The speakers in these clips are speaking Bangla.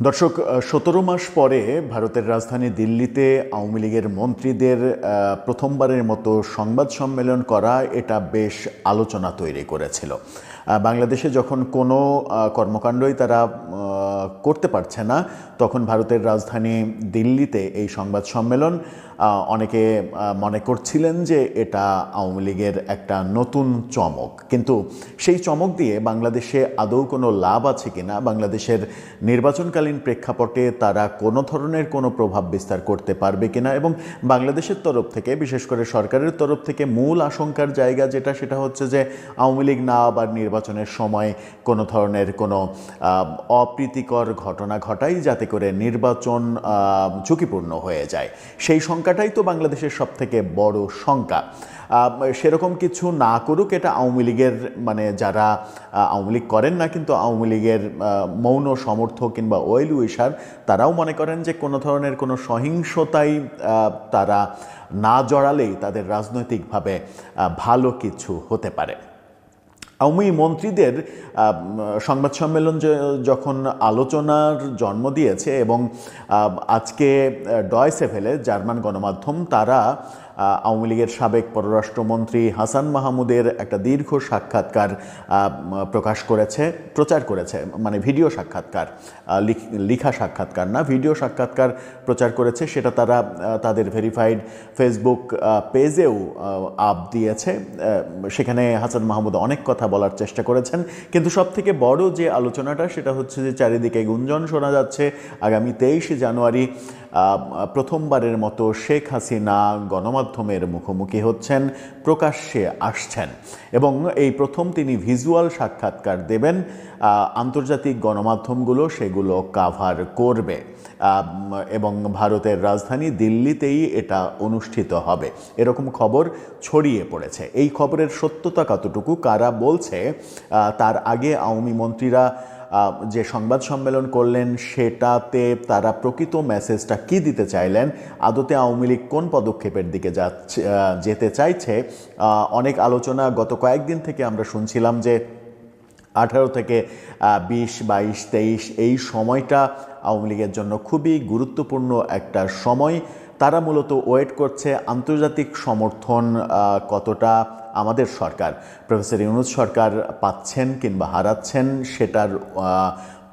দর্শক সতেরো মাস পরে ভারতের রাজধানী দিল্লিতে আওয়ামী লীগের মন্ত্রীদের প্রথমবারের মতো সংবাদ সম্মেলন করা এটা বেশ আলোচনা তৈরি করেছিল। বাংলাদেশে যখন কোনো কর্মকাণ্ডই তারা করতে পারছে না, তখন ভারতের রাজধানী দিল্লিতে এই সংবাদ সম্মেলন অনেকে মনে করছিলেন যে এটা আওয়ামী লীগের একটা নতুন চমক। কিন্তু সেই চমক দিয়ে বাংলাদেশে আদৌ কোনো লাভ আছে কিনা, বাংলাদেশের নির্বাচনকালীন প্রেক্ষাপটে তারা কোনো ধরনের কোনো প্রভাব বিস্তার করতে পারবে কিনা এবং বাংলাদেশের তরফ থেকে, বিশেষ করে সরকারের তরফ থেকে মূল আশঙ্কার জায়গা যেটা, সেটা হচ্ছে যে আওয়ামী লীগ না আবার নির্বাচনের সময় কোনো ধরনের কোনো অপ্রীতিকর ঘটনা ঘটাই যাতে করে নির্বাচন ঝুঁকিপূর্ণ হয়ে যায়। সেই শঙ্কাটাই তো বাংলাদেশের সব থেকে বড় আহ, সেরকম কিছু না করুক এটা আওয়ামী লীগের মানে যারা আওয়ামী লীগ করেন না কিন্তু আওয়ামী লীগের মৌন সমর্থক কিংবা ওয়েল উইশার তারাও মনে করেন যে কোনো ধরনের কোনো সহিংসতাই তারা না জড়ালেই তাদের রাজনৈতিকভাবে ভালো কিছু হতে পারে। আওয়ামী মন্ত্রীদের সংবাদ সম্মেলন যখন আলোচনার জন্ম দিয়েছে এবং আজকে ডয়সে ফেলে জার্মান গণমাধ্যম, তারা আওয়ামী লীগের সাবেক পররাষ্ট্রমন্ত্রী হাসান মাহমুদের একটা দীর্ঘ সাক্ষাৎকার প্রকাশ করেছে, প্রচার করেছে মানে ভিডিও সাক্ষাৎকার লিখা সাক্ষাৎকার না, ভিডিও সাক্ষাৎকার প্রচার করেছে, সেটা তারা তাদের ভেরিফাইড ফেসবুক পেজেও আপ দিয়েছে সেখানে হাসান মাহমুদ অনেক কথা বলার চেষ্টা করেছেন, কিন্তু সব থেকে বড় যে আলোচনাটা, সেটা হচ্ছে যে চারিদিকে গুঞ্জন শোনা যাচ্ছে, আগামী তেইশে জানুয়ারি প্রথমবারের মতো শেখ হাসিনা গণমাধ্যমের মুখোমুখি হচ্ছেন, প্রকাশ্যে আসছেন। এবং এই প্রথম তিনি ভিজুয়াল সাক্ষাৎকার দেবেন আন্তর্জাতিক গণমাধ্যমগুলো সেগুলো কাভার করবে। এবং ভারতের রাজধানী দিল্লিতেই এটা অনুষ্ঠিত হবে। এরকম খবর ছড়িয়ে পড়েছে। এই খবরের সত্যতা কতটুকু, কারা বলছে তার আগে আওয়ামী মন্ত্রীরা যে সংবাদ সম্মেলন করলেন, সেটাতে তারা প্রকৃত মেসেজটা কি দিতে চাইলেন, আদতে আওয়ামী লীগ কোন পদক্ষেপের দিকে যাচ্ছে যেতে চাইছে অনেক আলোচনা গত কয়েকদিন থেকে আমরা শুনছিলাম যে আঠারো থেকে বিশ, বাইশ, তেইশ, এই সময়টা আওয়ামী লীগের জন্য খুবই গুরুত্বপূর্ণ একটা সময়। তারা মূলত ওয়েট করছে আন্তর্জাতিক সমর্থন কতটা আমাদের সরকার। প্রফেসর ইউনুস সরকার পাচ্ছেন কিংবা হারাচ্ছেন সেটার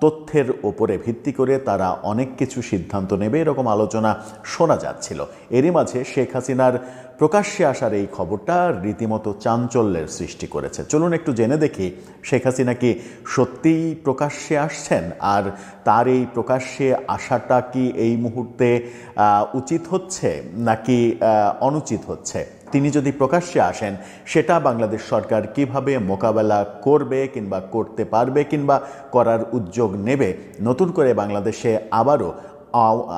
তথ্যের ওপরে ভিত্তি করে তারা অনেক কিছু সিদ্ধান্ত নেবে, এরকম আলোচনা শোনা যাচ্ছিল। এরই মাঝে শেখ হাসিনার প্রকাশ্যে আসার এই খবরটা রীতিমতো চাঞ্চল্যের সৃষ্টি করেছে। চলুন একটু জেনে দেখি, শেখ হাসিনা কি সত্যিই প্রকাশ্যে আসছেন? আর তার এই প্রকাশ্যে আসাটা কি এই মুহূর্তে উচিত হচ্ছে নাকি অনুচিত হচ্ছে? তিনি যদি প্রকাশ্যে আসেন, সেটা বাংলাদেশ সরকার কীভাবে মোকাবেলা করবে কিংবা করতে পারবে কিংবা করার উদ্যোগ নেবে, নতুন করে বাংলাদেশে আবারও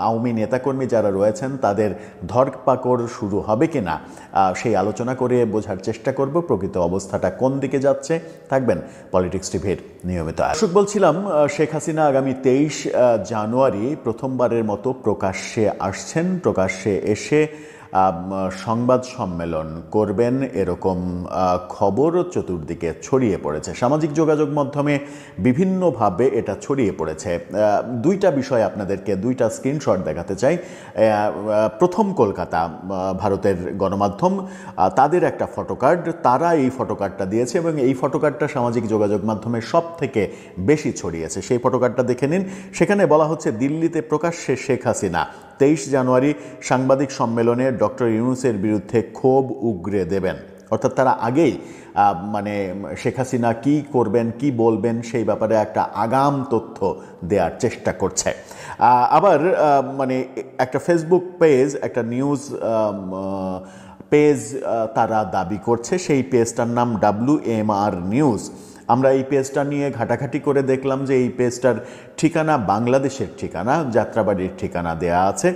আওয়ামী নেতাকর্মী যারা রয়েছেন, তাদের ধরপাকড় শুরু হবে কি না সেই আলোচনা করে বোঝার চেষ্টা করব। প্রকৃত অবস্থাটা কোন দিকে যাচ্ছে, থাকবেন পলিটিক্স টিভির নিয়মিত আসুক বলছিলাম শেখ হাসিনা আগামী তেইশ জানুয়ারি প্রথমবারের মতো প্রকাশ্যে আসছেন, প্রকাশ্যে এসে সংবাদ সম্মেলন করবেন। এরকম খবর চতুর্দিকে ছড়িয়ে পড়েছে। সামাজিক যোগাযোগ মাধ্যমে বিভিন্নভাবে এটা ছড়িয়ে পড়েছে। দুইটা বিষয় আপনাদেরকে, দুইটা স্ক্রিনশট দেখাতে চাই। প্রথম কলকাতা ভারতের গণমাধ্যম। তাদের একটা ফটোকার্ড। তারা এই ফটোকার্ডটা দিয়েছে এবং এই ফটোকার্ডটা সামাজিক যোগাযোগ মাধ্যমে সব থেকে বেশি ছড়িয়েছে। সেই ফটোকার্ডটা দেখে নিন। সেখানে বলা হচ্ছে, দিল্লিতে প্রকাশ্যে শেখ হাসিনা তেইশ জানুয়ারি সাংবাদিক সম্মেলনে ডক্টর ইউনুসের বিরুদ্ধে ক্ষোভ উগরে দেবেন। অর্থাৎ তারা আগেই মানে শেখ হাসিনা কী করবেন, কি বলবেন, সেই ব্যাপারে একটা আগাম তথ্য দেওয়ার চেষ্টা করছে। আবার মানে একটা ফেসবুক পেজ, একটা নিউজ পেজ তারা দাবি করছে। সেই পেজটার নাম ডাব্লু এম আর নিউজ। আমরা এই পেজটা নিয়ে ঘাটাঘাটি করে দেখলাম যে এই পেজটার ঠিকানা বাংলাদেশের ঠিকানা, যাত্রাবাড়ির ঠিকানা দেয়া আছে।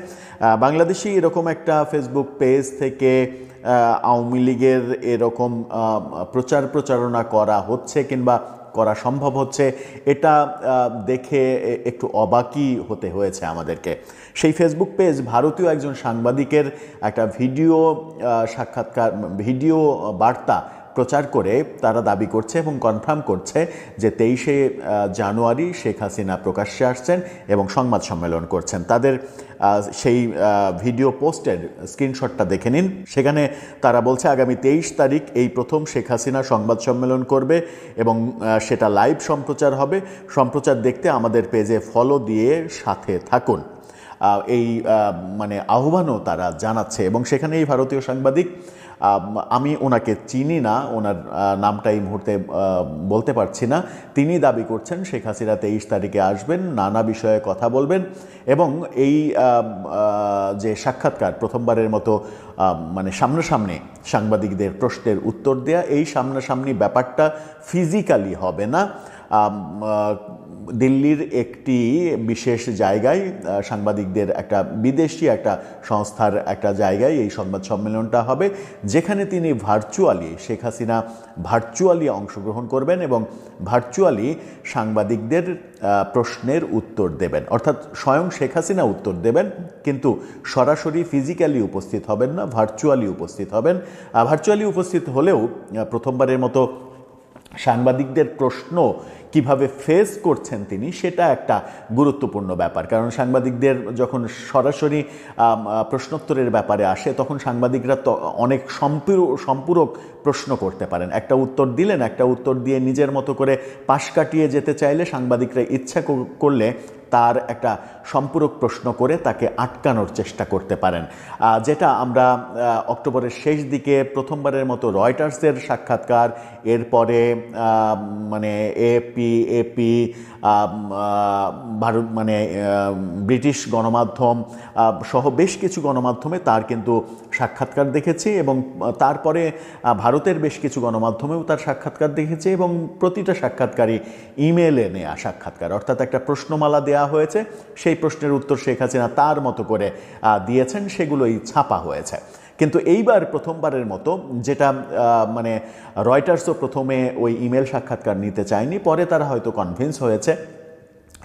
বাংলাদেশি এরকম একটা ফেসবুক পেজ থেকে আওয়ামী লীগের এরকম প্রচার প্রচারণা করা হচ্ছে কিংবা করা সম্ভব হচ্ছে, এটা দেখে একটু অবাকই হতে হয়েছে আমাদেরকে। সেই ফেসবুক পেজ ভারতীয় একজন সাংবাদিকের একটা ভিডিও সাক্ষাৎকার, ভিডিও বার্তা প্রচার করে তারা দাবি করছে এবং কনফার্ম করছে যে তেইশে জানুয়ারি শেখ হাসিনা প্রকাশ্যে আসছেন এবং সংবাদ সম্মেলন করছেন। তাদের সেই ভিডিও পোস্টের স্ক্রিনশটটা দেখে নিন। সেখানে তারা বলছে, আগামী তেইশ তারিখ এই প্রথম শেখ হাসিনা সংবাদ সম্মেলন করবে এবং সেটা লাইভ সম্প্রচার হবে। সম্প্রচার দেখতে আমাদের পেজে ফলো দিয়ে সাথে থাকুন। এই মানে আহ্বানও তারা জানাচ্ছে এবং সেখানে এই ভারতীয় সাংবাদিক আমি ওনাকে চিনি না, ওনার নামটা এই মুহূর্তে বলতে পারছি না। তিনি দাবি করছেন শেখ হাসিনা তেইশ তারিখে আসবেন, নানা বিষয়ে কথা বলবেন এবং এই যে সাক্ষাৎকার প্রথমবারের মতো মানে সামনাসামনি সাংবাদিকদের প্রশ্নের উত্তর দেয়া, এই সামনাসামনি ব্যাপারটা ফিজিক্যালি হবে না। দিল্লির একটি বিশেষ জায়গায় সাংবাদিকদের একটা বিদেশি একটা সংস্থার একটা জায়গায় এই সংবাদ সম্মেলনটা হবে, যেখানে তিনি ভার্চুয়ালি শেখ হাসিনা ভার্চুয়ালি অংশগ্রহণ করবেন এবং ভার্চুয়ালি সাংবাদিকদের প্রশ্নের উত্তর দেবেন। অর্থাৎ স্বয়ং শেখ হাসিনা উত্তর দেবেন, কিন্তু সরাসরি ফিজিক্যালি উপস্থিত হবেন না ভার্চুয়ালি উপস্থিত হবেন। ভার্চুয়ালি উপস্থিত হলেও প্রথমবারের মতো সাংবাদিকদের প্রশ্ন কীভাবে ফেস করছেন তিনি, সেটা একটা গুরুত্বপূর্ণ ব্যাপার। কারণ সাংবাদিকদের যখন সরাসরি প্রশ্নোত্তরের ব্যাপারে আসে, তখন সাংবাদিকরা অনেক সম্পূর- সম্পূরক প্রশ্ন করতে পারেন। একটা উত্তর দিলেন একটা উত্তর দিয়ে নিজের মতো করে পাশ কাটিয়ে যেতে চাইলে সাংবাদিকরা ইচ্ছা করলে তার একটা সম্পূরক প্রশ্ন করে তাকে আটকানোর চেষ্টা করতে পারেন। যেটা আমরা অক্টোবরের শেষ দিকে প্রথমবারের মতো রয়টার্সের সাক্ষাৎকার এরপরে মানে এপি এপি ভারত মানে ব্রিটিশ গণমাধ্যম সহ বেশ কিছু গণমাধ্যমে তার কিন্তু সাক্ষাৎকার দেখেছি এবং তারপরে আহ, ভারতের বেশ কিছু গণমাধ্যমেও তার সাক্ষাৎকার দেখেছি এবং প্রতিটা সাক্ষাৎকারই ইমেলে নেওয়া সাক্ষাৎকার। অর্থাৎ একটা প্রশ্নমালা দেওয়া হয়েছে, সেই প্রশ্নের উত্তর শেখ হাসিনা তার মতো করে দিয়েছেন, সেগুলোই ছাপা হয়েছে। কিন্তু এইবার প্রথমবারের মতো যেটা মানে রয়টার্সও প্রথমে ওই ইমেল সাক্ষাৎকার নিতে চায়নি, পরে তারা হয়তো কনভিন্স হয়েছে।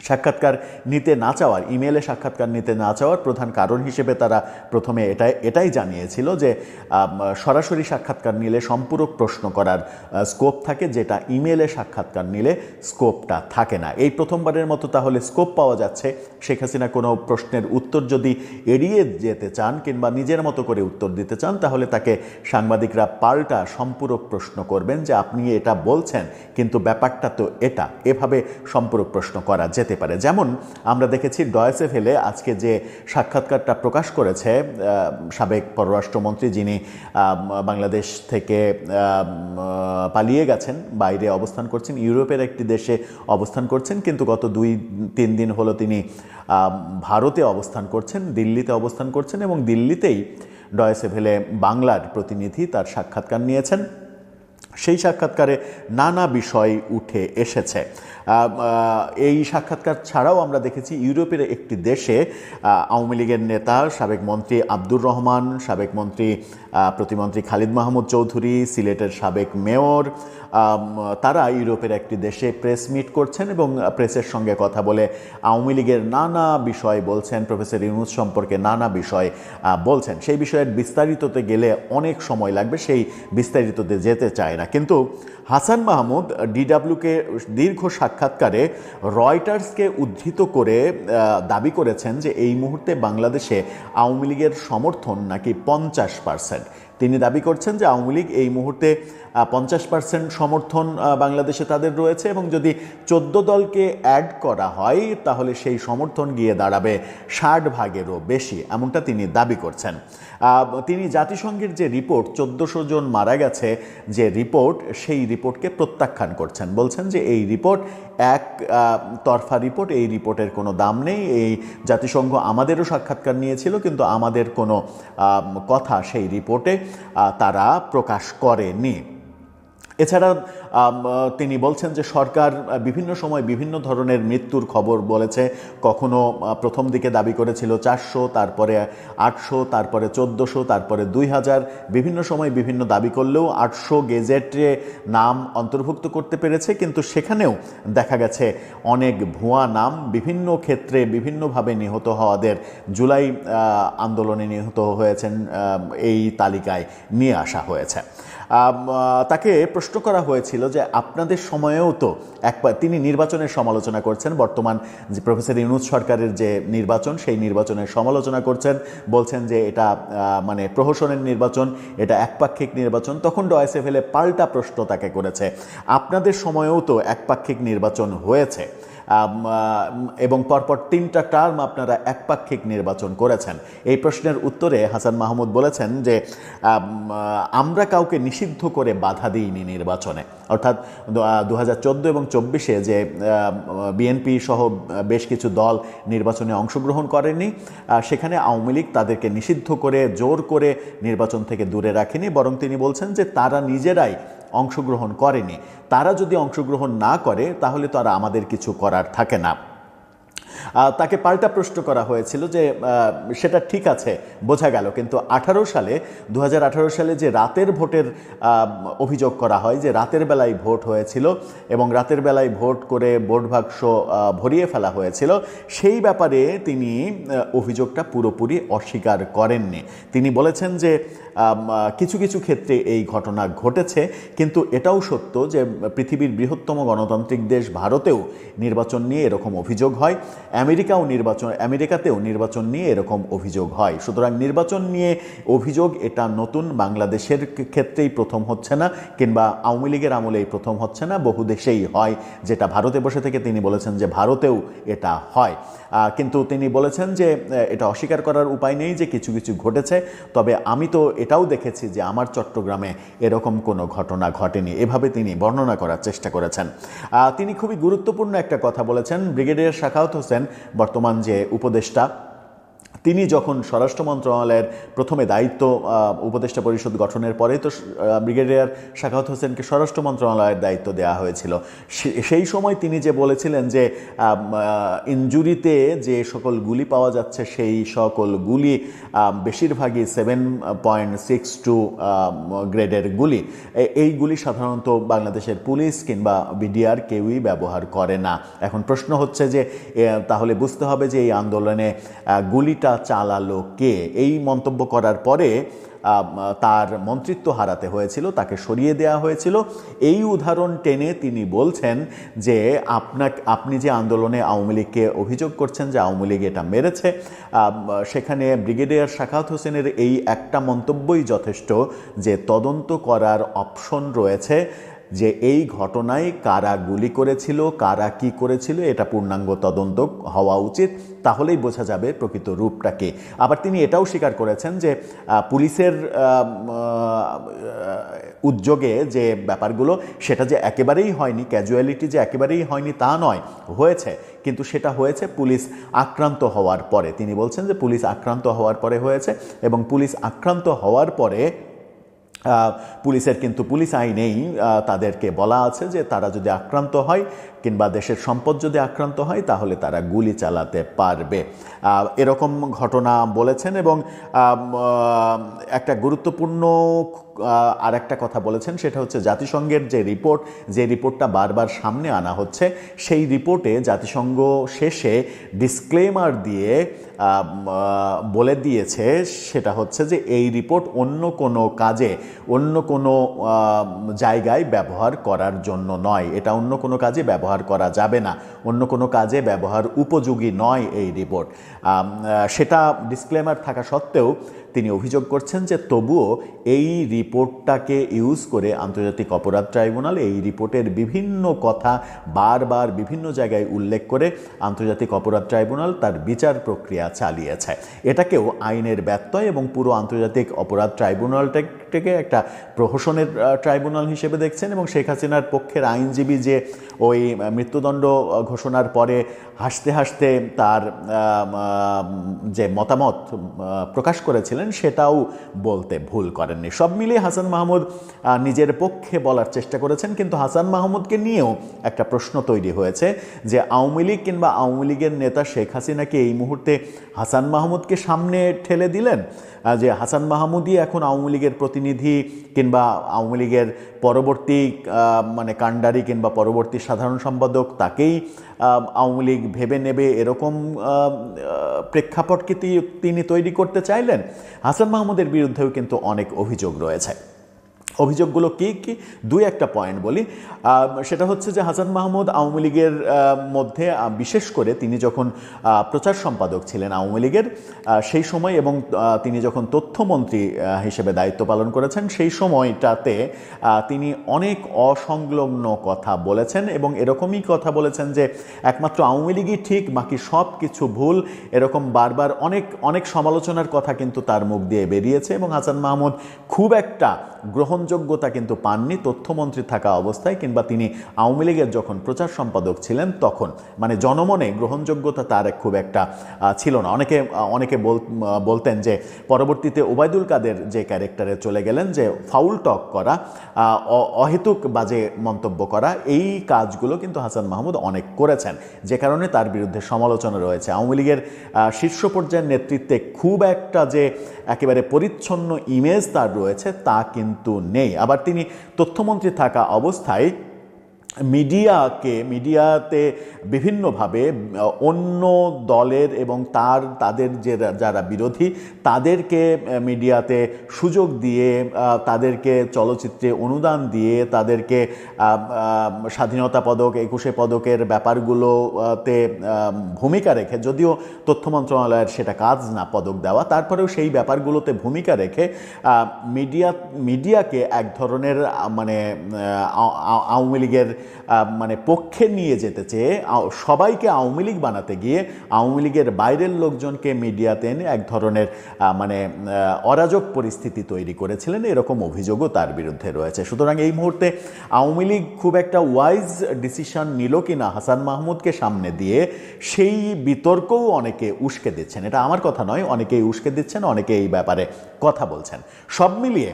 সাক্ষাৎকার নিতে না চাওয়ার ইমেলে সাক্ষাৎকার নিতে না চাওয়ার প্রধান কারণ হিসেবে তারা প্রথমে এটাই এটাই জানিয়েছিল যে সরাসরি সাক্ষাৎকার নিলে সম্পূরক প্রশ্ন করার স্কোপ থাকে যেটা ইমেলে সাক্ষাৎকার নিলে স্কোপটা থাকে না। এই প্রথমবারের মতো তাহলে স্কোপ পাওয়া যাচ্ছে। শেখ হাসিনা কোনো প্রশ্নের উত্তর যদি এড়িয়ে যেতে চান কিংবা নিজের মতো করে উত্তর দিতে চান, তাহলে তাকে সাংবাদিকরা পাল্টা সম্পূরক প্রশ্ন করবেন যে, আপনি এটা বলছেন, কিন্তু ব্যাপারটা তো এটা। এভাবে সম্পূরক প্রশ্ন করা যেতে পারে। যেমন আমরা দেখেছি ডয়েসে ফেলে আজকে যে সাক্ষাৎকারটা প্রকাশ করেছে সাবেক পররাষ্ট্রমন্ত্রী যিনি বাংলাদেশ থেকে পালিয়ে গেছেন, বাইরে অবস্থান করছেন, ইউরোপের একটি দেশে অবস্থান করছেন, কিন্তু গত দুই, তিন দিন হলো তিনি ভারতে অবস্থান করছেন, দিল্লিতে অবস্থান করছেন এবং দিল্লিতেই ডয়েসে ভেলে বাংলার প্রতিনিধি তার সাক্ষাৎকার নিয়েছেন। সেই সাক্ষাৎকারে নানা বিষয় উঠে এসেছে। এই সাক্ষাৎকার ছাড়াও আমরা দেখেছি ইউরোপের একটি দেশে আওয়ামী লীগের নেতা সাবেক মন্ত্রী আব্দুর রহমান, সাবেক মন্ত্রী প্রতিমন্ত্রী খালিদ মাহমুদ চৌধুরী, সিলেটের সাবেক মেয়র তারা ইউরোপের একটি দেশে প্রেস মিট করছেন এবং প্রেসের সঙ্গে কথা বলে আওয়ামী লীগের নানা বিষয় বলছেন, প্রফেসর ইউনুস সম্পর্কে নানা বিষয় বলছেন। সেই বিষয়ের বিস্তারিততে গেলে অনেক সময় লাগবে, সেই বিস্তারিততে যেতে চায় না কিন্তু হাসান মাহমুদ ডিডাব্লিউকে দীর্ঘ সাক্ষাৎকারে রয়টার্সকে উদ্ধৃত করে দাবি করেছেন যে এই মুহূর্তে বাংলাদেশে আওয়ামী লীগের সমর্থন নাকি পঞ্চাশ পার্সেন্ট। তিনি দাবি করছেন যে আওয়ামী লীগ এই মুহূর্তে পঞ্চাশ পার্সেন্ট সমর্থন বাংলাদেশে তাদের রয়েছে এবং যদি চোদ্দ দলকে অ্যাড করা হয়, তাহলে সেই সমর্থন গিয়ে দাঁড়াবে ষাট ভাগেরও বেশি, এমনটা তিনি দাবি করছেন। তিনি জাতিসংঘের যে রিপোর্ট, চোদ্দোশো জন মারা গেছে, যে রিপোর্ট, সেই রিপোর্টকে প্রত্যাখ্যান করছেন। বলছেন যে এই রিপোর্ট এক তরফা রিপোর্ট, এই রিপোর্টের কোনো দাম নেই, এই জাতিসংঘ আমাদেরও সাক্ষাৎকার নিয়েছিল, কিন্তু আমাদের কোনো কথা সেই রিপোর্টে তারা প্রকাশ করেনি। এছাড়া তিনি বলছেন যে সরকার বিভিন্ন সময় বিভিন্ন ধরনের মৃত্যুর খবর বলেছে। কখনো প্রথম দিকে দাবি করেছিল চারশো, তারপরে আটশো, তারপরে চোদ্দোশো, তারপরে দুই হাজার। বিভিন্ন সময় বিভিন্ন দাবি করলেও আটশো গেজেটে নাম অন্তর্ভুক্ত করতে পেরেছে। কিন্তু সেখানেও দেখা গেছে অনেক ভুয়া নাম বিভিন্ন ক্ষেত্রে বিভিন্নভাবে নিহত হওয়াদের জুলাই আন্দোলনে নিহত হয়েছেন এই তালিকায় নিয়ে আসা হয়েছে। তাকে প্রশ্ন করা হয়েছিল যে আপনাদের সময়েও তো একবার তিনি নির্বাচনের সমালোচনা করছেন, বর্তমান যে প্রফেসর ইউনুস সরকারের যে নির্বাচন, সেই নির্বাচনের সমালোচনা করছেন, বলছেন যে এটা মানে প্রহসনের নির্বাচন, এটা একপাক্ষিক নির্বাচন, তখন ডয়েসেফেলে পাল্টা প্রশ্ন তাকে করেছে। আপনাদের সময়েও তো একপাক্ষিক নির্বাচন হয়েছে। এবং পরপর তিনটা টার্ম আপনারা একপাক্ষিক নির্বাচন করেছেন। এই প্রশ্নের উত্তরে হাসান মাহমুদ বলেছেন যে আমরা কাউকে নিষিদ্ধ করে বাধা দিইনি নির্বাচনে। অর্থাৎ দু হাজার চোদ্দ এবং চব্বিশে যে বিএনপি সহ বেশ কিছু দল নির্বাচনে অংশগ্রহণ করেনি সেখানে আওয়ামী লীগ তাদেরকে নিষিদ্ধ করে, জোর করে নির্বাচন থেকে দূরে রাখেনি, বরং তিনি বলছেন যে তারা নিজেরাই অংশগ্রহণ করেনি। তারা যদি অংশগ্রহণ না করে, তাহলে তো আর আমাদের কিছু করার থাকে না। তাকে পাল্টা প্রশ্ন করা হয়েছিল যে সেটা ঠিক আছে, বোঝা গেল। কিন্তু আঠারো সালে দু হাজার আঠারো সালে যে রাতের ভোটের অভিযোগ করা হয়, যে রাতের বেলায় ভোট হয়েছিল এবং রাতের বেলায় ভোট করে ভোট বাক্স ভরিয়ে ফেলা হয়েছিল, সেই ব্যাপারে তিনি অভিযোগটা পুরোপুরি অস্বীকার করেননি। তিনি বলেছেন যে কিছু কিছু ক্ষেত্রে এই ঘটনা ঘটেছে, কিন্তু এটাও সত্য যে, পৃথিবীর বৃহত্তম গণতান্ত্রিক দেশ ভারতেও নির্বাচন নিয়ে এরকম অভিযোগ হয়। আমেরিকাও নির্বাচন, আমেরিকাতেও নির্বাচন নিয়ে এরকম অভিযোগ হয়। সুতরাং নির্বাচন নিয়ে অভিযোগ, এটা নতুন, বাংলাদেশের ক্ষেত্রেই প্রথম হচ্ছে না, কিংবা আওয়ামী লীগের আমলেই প্রথম হচ্ছে না, বহু দেশেই হয়। যেটা ভারতে বসে থেকে তিনি বলেছেন যে ভারতেও এটা হয়। কিন্তু তিনি বলেছেন যে এটা অস্বীকার করার উপায় নেই যে কিছু কিছু ঘটেছে। তবে আমি তো এটাও দেখেছি যে আমার চট্টগ্রামে এরকম কোনো ঘটনা ঘটেনি। এভাবে তিনি বর্ণনা করার চেষ্টা করেছেন। তিনি খুবই গুরুত্বপূর্ণ একটা কথা বলেছেন। ব্রিগেডিয়ার শাখাউত হোসেন বর্তমান যে উপদেষ্টা তিনি যখন স্বরাষ্ট্র মন্ত্রণালয়ের প্রথমে দায়িত্ব উপদেষ্টা পরিষদ গঠনের পরে তো ব্রিগেডিয়ার শাখাওয়াত হোসেনকে স্বরাষ্ট্র মন্ত্রণালয়ের দায়িত্ব দেওয়া হয়েছিল। সেই সময় তিনি যে বলেছিলেন যে ইঞ্জুরিতে যে সকল গুলি পাওয়া যাচ্ছে, সেই সকল গুলি বেশিরভাগই সেভেন পয়েন্ট সিক্স টু গ্রেডের গুলি। এই গুলি সাধারণত বাংলাদেশের পুলিশ কিংবা বিডিআর কেউই ব্যবহার করে না। এখন প্রশ্ন হচ্ছে যে তাহলে বুঝতে হবে যে এই আন্দোলনে গুলিটা চালালো কে এই মন্তব্য করার পরে তার মন্ত্রিত্ব হারাতে হয়েছিল, তাকে সরিয়ে দেওয়া হয়েছিল। এই উদাহরণ টেনে তিনি বলছেন যে, আপনাক, আপনি যে আন্দোলনে আওয়ামী লীগকে অভিযোগ করছেন যে আওয়ামী লীগ এটা মেরেছে সেখানে ব্রিগেডিয়ার শাখাত হোসেনের এই একটা মন্তব্যই যথেষ্ট যে তদন্ত করার অপশন রয়েছে। যে এই ঘটনায় কারা গুলি করেছিল, কারা কি করেছিল, এটা পূর্ণাঙ্গ তদন্ত হওয়া উচিত। তাহলেই বোঝা যাবে প্রকৃত রূপটাকে আবার তিনি এটাও স্বীকার করেছেন যে পুলিশের উদ্যোগে যে ব্যাপারগুলো, সেটা যে একেবারেই হয়নি ক্যাজুয়ালিটি যে একেবারেই হয়নি তা নয়, হয়েছে। কিন্তু সেটা হয়েছে পুলিশ আক্রান্ত হওয়ার পরে। তিনি বলছেন যে পুলিশ আক্রান্ত হওয়ার পরে হয়েছে এবং পুলিশ আক্রান্ত হওয়ার পরে পুলিশের কিন্তু পুলিশ আইনেই তাদেরকে বলা আছে যে তারা যদি আক্রান্ত হয় কিংবা দেশের সম্পদ যদি আক্রান্ত হয়, তাহলে তারা গুলি চালাতে পারবে। এরকম ঘটনা বলেছেন এবং একটা গুরুত্বপূর্ণ আর একটা কথা বলেছেন, সেটা হচ্ছে জাতিসংঘের যে রিপোর্ট, যে রিপোর্টটা বারবার সামনে আনা হচ্ছে, সেই রিপোর্টে জাতিসংঘ শেষে ডিসক্লেমার দিয়ে বলে দিয়েছে, সেটা হচ্ছে যে এই রিপোর্ট অন্য কোনো কাজে, অন্য কোনো জায়গায় ব্যবহার করার জন্য নয়। এটা অন্য কোনো কাজে ব্যবহার করা যাবে না। অন্য কোনো কাজে ব্যবহার উপযোগী নয় এই রিপোর্ট। সেটা ডিসক্লেমার থাকা সত্ত্বেও তিনি অভিযোগ করছেন যে তবুও এই রিপোর্টটাকে ইউজ করে আন্তর্জাতিক অপরাধ ট্রাইব্যুনাল এই রিপোর্টের বিভিন্ন কথা বারবার বিভিন্ন জায়গায় উল্লেখ করে আন্তর্জাতিক অপরাধ ট্রাইব্যুনাল তার বিচার প্রক্রিয়া চালিয়েছে। এটাকেও আইনের ব্যত্যয় এবং পুরো আন্তর্জাতিক অপরাধ ট্রাইব্যুনালটাকে একটা প্রহসনের ট্রাইব্যুনাল হিসেবে দেখছেন এবং শেখ হাসিনার পক্ষের আইনজীবী যে ওই মৃত্যুদণ্ড ঘোষণার পরে হাসতে হাসতে তার যে মতামত প্রকাশ করেছিলেন সেটাও বলতে ভুল করেননি। সব মিলিয়ে হাসান মাহমুদ নিজের পক্ষে বলার চেষ্টা করেছেন, কিন্তু হাসান মাহমুদকে নিয়েও একটা প্রশ্ন তৈরি হয়েছে যে আওয়ামী লীগ কিংবা আওয়ামী লীগের নেতা শেখ হাসিনাকে এই মুহূর্তে হাসান মাহমুদকে সামনে ঠেলে দিলেন? যে হাসান মাহমুদই এখন আওয়ামী লীগের প্রতিনিধি কিংবা আওয়ামী লীগের পরবর্তী মানে কাণ্ডারি কিংবা পরবর্তী সাধারণ সম্পাদক তাকেই আওয়ামী লীগ ভেবে নেবে এরকম আহ, আহ, প্রেক্ষাপট কি তিনি তৈরি করতে চাইলেন? হাসান মাহমুদের বিরুদ্ধেও কিন্তু অনেক অভিযোগ রয়েছে। অভিযোগগুলো কি কি? দুই একটা পয়েন্ট বলি। সেটা হচ্ছে যে হাসান মাহমুদ আওয়ামী লীগের মধ্যে বিশেষ করে তিনি যখন প্রচার সম্পাদক ছিলেন আওয়ামী লীগের সেই সময় এবং তিনি যখন তথ্যমন্ত্রী হিসেবে দায়িত্ব পালন করেছেন, সেই সময়টাতে তিনি অনেক অসংলগ্ন কথা বলেছেন এবং এরকমই কথা বলেছেন যে একমাত্র আওয়ামী লীগই ঠিক, বাকি সব কিছু ভুল। এরকম বারবার অনেক অনেক সমালোচনার কথা কিন্তু তার মুখ দিয়ে বেরিয়েছে এবং হাসান মাহমুদ খুব একটা গ্রহণযোগ্যতা কিন্তু পাননি, তথ্যমন্ত্রী থাকা অবস্থায় কিংবা তিনি আওয়ামী লীগের যখন প্রচার সম্পাদক ছিলেন তখন। মানে জনমনে গ্রহণযোগ্যতা তার খুব একটা ছিল না। অনেকে অনেকে বল- বলতেন যে পরবর্তীতে ওবায়দুল কাদের যে ক্যারেক্টারে চলে গেলেন, যে ফাউল টক করা অহেতুক বাজে মন্তব্য করা, এই কাজগুলো কিন্তু হাসান মাহমুদ অনেক করেছেন। যে কারণে তার বিরুদ্ধে সমালোচনা রয়েছে। আওয়ামী লীগের শীর্ষ পর্যায়ের নেতৃত্বে খুব একটা যে একেবারে পরিচ্ছন্ন ইমেজ তার রয়েছে, তা কিন্তু নেই। আবার তিনি তথ্যমন্ত্রী থাকা অবস্থায় মিডিয়াকে, মিডিয়াতে বিভিন্নভাবে অন্য দলের এবং তার, তাদের যে যারা বিরোধী, তাদেরকে মিডিয়াতে সুযোগ দিয়ে তাদেরকে চলচ্চিত্রে অনুদান দিয়ে, তাদেরকে স্বাধীনতা পদক, একুশে পদকের ব্যাপারগুলোতে ভূমিকা রেখে, যদিও তথ্য মন্ত্রণালয়ের সেটা কাজ না, পদক দেওয়া, তারপরেও সেই ব্যাপারগুলোতে ভূমিকা রেখে মিডিয়া, মিডিয়াকে এক ধরনের মানে আওয়ামী লীগের মানে পক্ষে নিয়ে যেতে চেয়ে সবাইকে আওয়ামী লীগ বানাতে গিয়ে আওয়ামী লীগের বাইরের লোকজনকে মিডিয়াতে এনে এক ধরনের মানে অরাজক পরিস্থিতি তৈরি করেছিলেন। এরকম অভিযোগও তার বিরুদ্ধে রয়েছে। সুতরাং এই মুহূর্তে আওয়ামী লীগ খুব একটা ওয়াইজ ডিসিশন নিল কিনা হাসান মাহমুদকে সামনে দিয়ে, সেই বিতর্কও অনেকে উস্কে দিচ্ছেন। এটা আমার কথা নয়, অনেকেই উস্কে দিচ্ছেন অনেকে এই ব্যাপারে কথা বলছেন। সব মিলিয়ে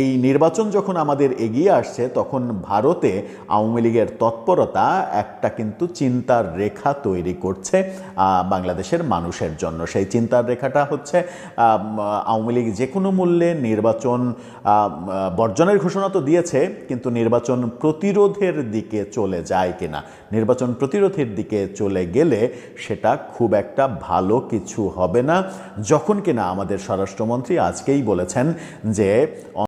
এই নির্বাচন যখন আমাদের এগিয়ে আসছে, তখন ভারতে আওয়ামী লীগের তৎপরতা, একটা কিন্তু চিন্তার রেখা তৈরি করছে বাংলাদেশের মানুষের জন্য। সেই চিন্তার রেখাটা হচ্ছে আওয়ামী লীগ যে কোনো মূল্যে নির্বাচন বর্জনের ঘোষণা তো দিয়েছে, কিন্তু নির্বাচন প্রতিরোধের দিকে চলে যায় কিনা? নির্বাচন প্রতিরোধের দিকে চলে গেলে সেটা খুব একটা ভালো কিছু হবে না। যখন কিনা আমাদের স্বরাষ্ট্রমন্ত্রী আজকেই বলেছেন যে